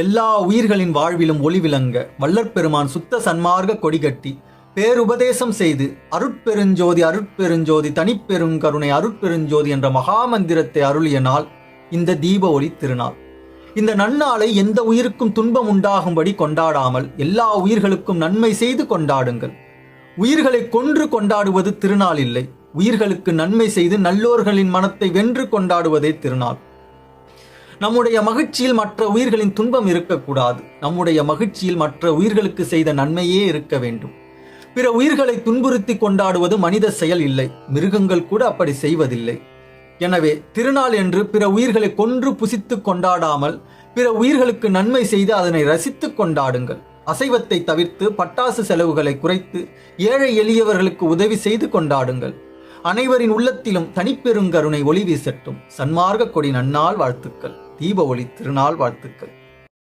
எல்லா உயிர்களின் வாழ்விலும் ஒளி விளங்க வல்லற்பெருமான் சுத்த சன்மார்க்க கொடிகட்டி பேருபதேசம் செய்து அருட்பெருஞ்சோதி அருட்பெருஞ்சோதி தனிப்பெருங்கருணை அருட்பெருஞ்சோதி என்ற மகாமந்திரத்தை அருளிய நாள் இந்த தீப ஒளி திருநாள். இந்த நன்னாளை எந்த உயிருக்கும் துன்பம் உண்டாகும்படி கொண்டாடாமல் எல்லா உயிர்களுக்கும் நன்மை செய்து கொண்டாடுங்கள். உயிர்களை கொன்று கொண்டாடுவது திருநாள் இல்லை. உயிர்களுக்கு நன்மை செய்து நல்லோர்களின் மனத்தை வென்று கொண்டாடுவதே திருநாள். நம்முடைய மகிழ்ச்சியில் மற்ற உயிர்களின் துன்பம் இருக்கக்கூடாது. நம்முடைய மகிழ்ச்சியில் மற்ற உயிர்களுக்கு செய்த நன்மையே இருக்க வேண்டும். பிற உயிர்களை துன்புறுத்தி கொண்டாடுவது மனித செயல் இல்லை. மிருகங்கள் கூட அப்படி செய்வதில்லை. எனவே திருநாள் என்று பிற உயிர்களை கொன்று புசித்து கொண்டாடாமல் பிற உயிர்களுக்கு நன்மை செய்து அதனை ரசித்துக் கொண்டாடுங்கள். அசைவத்தை தவிர்த்து பட்டாசு செலவுகளை குறைத்து ஏழை எளியவர்களுக்கு உதவி செய்து கொண்டாடுங்கள். அனைவரின் உள்ளத்திலும் தனிப்பெருங்கருணை ஒளி வீசட்டும். சன்மார்க்க கொடி நன்னால் வாழ்த்துக்கள். தீப ஒளி திருநாள் வாழ்த்துக்கள்.